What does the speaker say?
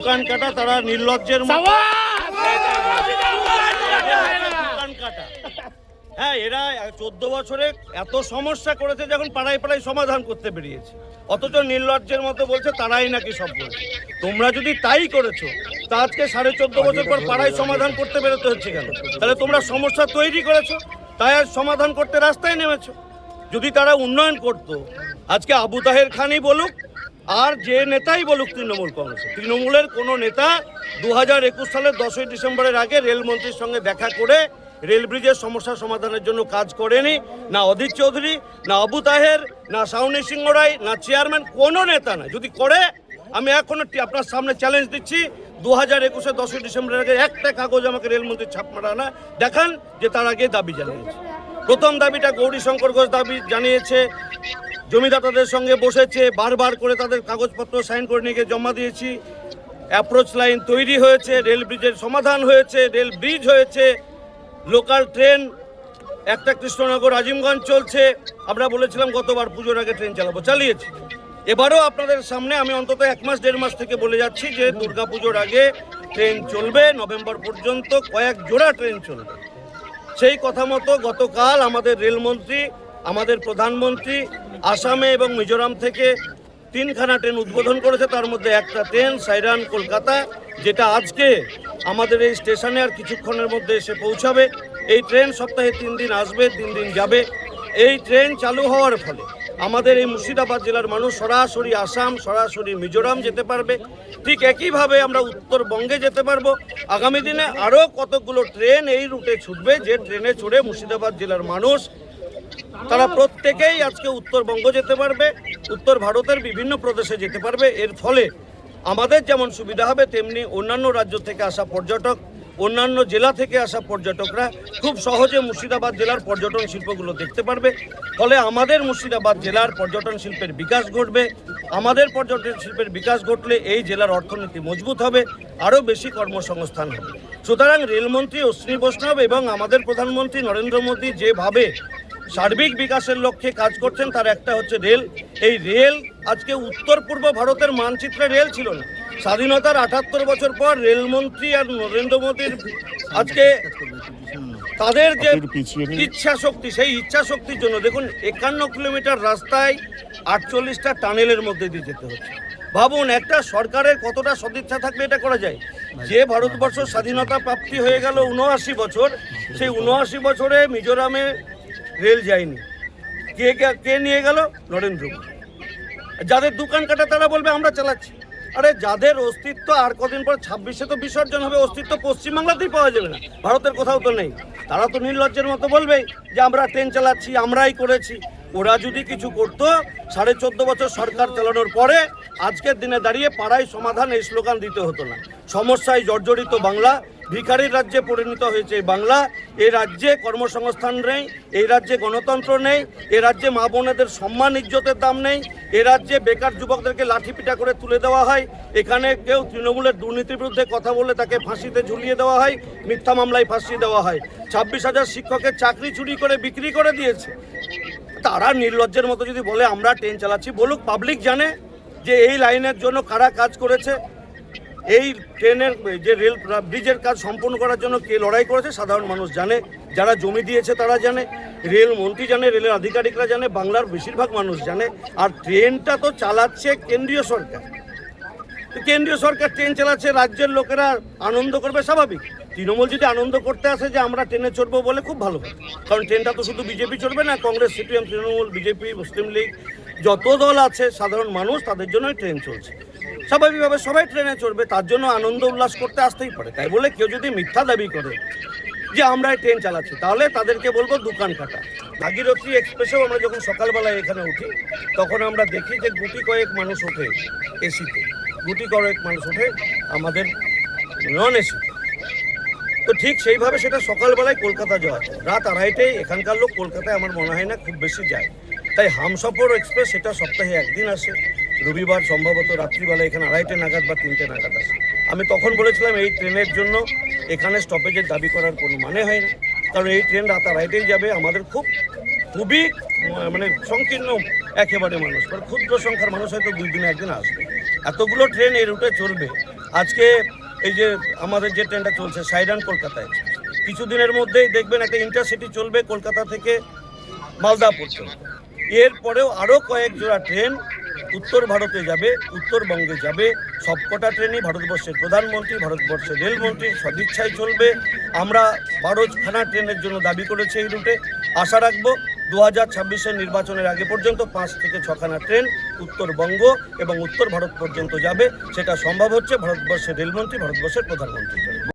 দোকান কাটা তারা নির্লজ্জের মতো। দোকান কাটা। হ্যাঁ এরা চোদ্দ বছরে এত সমস্যা করেছে যখন পাড়ায় পাড়ায় সমাধান করতে বেরিয়েছে। অথচ নির্লজ্জের মতো বলছে তারাই নাকি সব করেছে তোমরা যদি তাই করেছ তা আজকে সাড়ে চোদ্দ বছর পর পাড়ায় সমাধান করতে বেরোতে হচ্ছে কেন? তাহলে তোমরা সমস্যা তৈরি করেছ তাই আজ সমাধান করতে রাস্তায় নেমেছো। যদি তারা উন্নয়ন করত আজকে আবু তাহের খানই বলুক আর যে নেতাই বলুক তৃণমূল কংগ্রেস। তৃণমূলের কোনো নেতা দু হাজার একুশ সালের দশই ডিসেম্বরের আগে রেলমন্ত্রীর সঙ্গে দেখা করে রেল ব্রিজের সমস্যা সমাধানের জন্য কাজ করেনি। না অধীর চৌধুরী, না আবু তাহের, না সাউনি সিংহ রায়, না চেয়ারম্যান কোনো নেতা না যদি করে, আমি এখনও আপনার সামনে চ্যালেঞ্জ দিচ্ছি দু হাজার একুশে দশই ডিসেম্বরের আগে একটা কাগজ আমাকে রেলমন্ত্রী ছাপ মারা না। দেখান যে তার আগে দাবি জানিয়েছে। প্রথম দাবিটা গৌরী শঙ্কর ঘোষ দাবি জানিয়েছে। জমিদাতাদের সঙ্গে বসেছে, বারবার করে তাদের কাগজপত্র সাইন করে নিয়ে জমা দিয়েছি। অ্যাপ্রোচ লাইন তৈরি হয়েছে রেল ব্রিজের সমাধান হয়েছে রেল ব্রিজ হয়েছে লোকাল ট্রেন একটা কৃষ্ণনগর, আজিমগঞ্জ চলছে। আমরা বলেছিলাম গতবার পুজোর আগে ট্রেন চালাবো, চালিয়েছি। এবারও আপনাদের সামনে আমি অন্তত এক মাস, দেড় মাস থেকে বলে যাচ্ছি যে দুর্গাপুজোর আগে ট্রেন চলবে, নভেম্বর পর্যন্ত কয়েক জোড়া ট্রেন চলবে। সেই কথা মতো গতকাল আমাদের রেলমন্ত্রী আমাদের প্রধানমন্ত্রী আসামে এবং মিজোরাম থেকে তিনখানা ট্রেন উদ্বোধন করেছে, তার মধ্যে একটা ট্রেন সাইরান কলকাতা, যেটা আজকে আমাদের এই স্টেশনে আর কিছুক্ষণের মধ্যে এসে পৌঁছাবে। এই ট্রেন সপ্তাহে তিন দিন আসবে, তিন দিন যাবে। এই ট্রেন চালু হওয়ার ফলে আমাদের এই মুর্শিদাবাদ জেলার মানুষ সরাসরি আসাম, সরাসরি মিজোরাম যেতে পারবে। ঠিক একইভাবে আমরা উত্তরবঙ্গে যেতে পারব। আগামী দিনে আরও কতগুলো ট্রেন এই রুটে ছুটবে, যে ট্রেনে চড়ে মুর্শিদাবাদ জেলার মানুষ তারা প্রত্যেকেই আজকে উত্তরবঙ্গ যেতে পারবে, উত্তর ভারতের বিভিন্ন প্রদেশে যেতে পারবে। এর ফলে আমাদের যেমন সুবিধা হবে, তেমনি অন্যান্য রাজ্য থেকে আসা পর্যটক, অন্যান্য জেলা থেকে আসা পর্যটকরা খুব সহজে মুর্শিদাবাদ জেলার পর্যটন শিল্পগুলো দেখতে পারবে। ফলে আমাদের মুর্শিদাবাদ জেলার পর্যটন শিল্পের বিকাশ ঘটবে। আমাদের পর্যটন শিল্পের বিকাশ ঘটলে এই জেলার অর্থনীতি মজবুত হবে, আরও বেশি কর্মসংস্থান হবে। সুতরাং রেলমন্ত্রী অশ্বিনী বৈষ্ণব এবং আমাদের প্রধানমন্ত্রী নরেন্দ্র মোদী যেভাবে সার্বিক বিকাশের লক্ষ্যে কাজ করছেন তার একটা হচ্ছে রেল। এই রেল আজকে উত্তর পূর্ব ভারতের মানচিত্রে রেল ছিল না। স্বাধীনতার আটাত্তর বছর পর রেলমন্ত্রী আর নরেন্দ্র মোদীর আজকে তাদের যে ইচ্ছা শক্তি সেই ইচ্ছা শক্তির জন্য দেখুন একান্ন কিলোমিটার রাস্তায় আটচল্লিশটা টানেলের মধ্যে দিয়ে যেতে হচ্ছে। ভাবুন একটা সরকারের কতটা সদিচ্ছা থাকলে এটা করা যায়? যে ভারতবর্ষ স্বাধীনতা প্রাপ্তি হয়ে গেল উনআশি বছর সেই উনআশি বছরে মিজোরামে রেল যায়নি। কে কে- নিয়ে গেল? নরেন্দ্র মোদী। যাদের দোকান কাটা তারা বলবে, আমরা চালাচ্ছি। আরে যাদের অস্তিত্ব, আর কদিন পর ছাব্বিশে তো বিসর্জন হবে, অস্তিত্ব পশ্চিমবাংলাতেই পাওয়া যাবে না। ভারতের কোথাও তো নেই। তারা তো নির্লজ্জের মতো বলবে যে, আমরা ট্রেন চালাচ্ছি, আমরাই করেছি। ওরা যদি কিছু করতো, সাড়ে চোদ্দ বছর সরকার চালানোর পরে, আজকের দিনে দাঁড়িয়ে পাড়ায় সমাধান এই স্লোগান দিতে হতো না। সমস্যায় জর্জরিত বাংলা ভিখারির রাজ্যে পরিণত হয়েছে বাংলা। এই রাজ্যে কর্মসংস্থান নেই, এই রাজ্যে গণতন্ত্র নেই, এ রাজ্যে মা বোনেদের সম্মান, ইজ্জতের দাম নেই, এ রাজ্যে বেকার যুবকদেরকে লাঠিপিটা করে তুলে দেওয়া হয়, এখানে কেউ তৃণমূলের দুর্নীতির বিরুদ্ধে কথা বলে তাকে ফাঁসিতে ঝুলিয়ে দেওয়া হয়, মিথ্যা মামলায় ফাঁসি দেওয়া হয়। ছাব্বিশ হাজার শিক্ষকের চাকরি চুরি করে, বিক্রি করে দিয়েছে। তারা নির্লজ্জের মতো যদি বলে, আমরা ট্রেন চালাচ্ছি, বলুক পাবলিক জানে যে এই লাইনের জন্য কারা কাজ করেছে এই ট্রেনের যে রেল ব্রিজের কাজ সম্পূর্ণ করার জন্য কে লড়াই করেছে সাধারণ মানুষ জানে, যারা জমি দিয়েছে তারা জানে, রেল মন্ত্রী জানে, রেলের আধিকারিকরা জানে, বাংলার বেশিরভাগ মানুষ জানে, আর ট্রেনটা তো চালাচ্ছে কেন্দ্রীয় সরকার। কেন্দ্রীয় সরকার ট্রেন চালাচ্ছে, রাজ্যের লোকেরা আনন্দ করবে, স্বাভাবিক। তৃণমূল যদি আনন্দ করতে আসে যে আমরা ট্রেনে চড়বো বলে খুব ভালো কারণ ট্রেনটা তো শুধু বিজেপি চড়বে না, কংগ্রেস, সিপিএম, তৃণমূল, বিজেপি, মুসলিম লীগ, যত দল আছে, সাধারণ মানুষ তাদের জন্যই ট্রেন চলছে। স্বাভাবিকভাবে সবাই ট্রেনে চড়বে, তার জন্য আনন্দ উল্লাস করতে আসতেই পারে। তাই বলে কেউ যদি মিথ্যা দাবি করে যে আমরা ট্রেন চালাচ্ছি, তাহলে তাদেরকে বলব দোকান কাটা। ভাগীরথী এক্সপ্রেসেও আমরা যখন সকালবেলায় এখানে উঠি, তখন আমরা দেখি যে গুটি কয়েক মানুষ ওঠে এসিতে। গুটি কয়েক মানুষ ওঠে আমাদের নন এসিতে তো ঠিক সেইভাবে সেটা সকালবেলায় কলকাতা যাওয়া যায়। রাত আড়াইটায় এখানকার লোক কলকাতায়, আমার মনে হয় না, খুব বেশি যায়। তাই হামসফর এক্সপ্রেস সেটা সপ্তাহে একদিন আসে। রবিবার সম্ভবত রাত্রিবেলা এখানে আড়াইটে নাগাদ বা তিনটে নাগাদ আসে। আমি তখন বলেছিলাম, এই ট্রেনের জন্য এখানে স্টপেজের দাবি করার কোনো মানে হয় না। কারণ এই ট্রেন রাত আড়াইটেই যাবে। আমাদের খুব, খুবই মানে সংকীর্ণ একেবারে মানুষ। মানে ক্ষুদ্র সংখ্যার মানুষ হয়তো দুই দিনে একদিন আসবে। এতগুলো ট্রেন এই রুটে চলবে। আজকে এই যে আমাদের যে ট্রেনটা চলছে, সাইরান কলকাতায়। কিছুদিনের মধ্যেই দেখবেন একটা ইন্টারসিটি চলবে কলকাতা থেকে মালদা পর্যন্ত। এরপরেও আরও কয়েক জোড়া ট্রেন উত্তর ভারতে যাবে, উত্তরবঙ্গে যাবে, সবকটা ট্রেনই ভারতবর্ষের প্রধানমন্ত্রী, ভারতবর্ষের রেলমন্ত্রীর সদিচ্ছায় চলবে। আমরা বারোখানা ট্রেনের জন্য দাবি করেছি এই রুটে। আশা রাখব দু হাজার ছাব্বিশের নির্বাচনের আগে পর্যন্ত পাঁচ থেকে ছখানা ট্রেন উত্তরবঙ্গ এবং উত্তর ভারত পর্যন্ত যাবে। সেটা সম্ভব হচ্ছে ভারতবর্ষের রেলমন্ত্রী, ভারতবর্ষের প্রধানমন্ত্রী।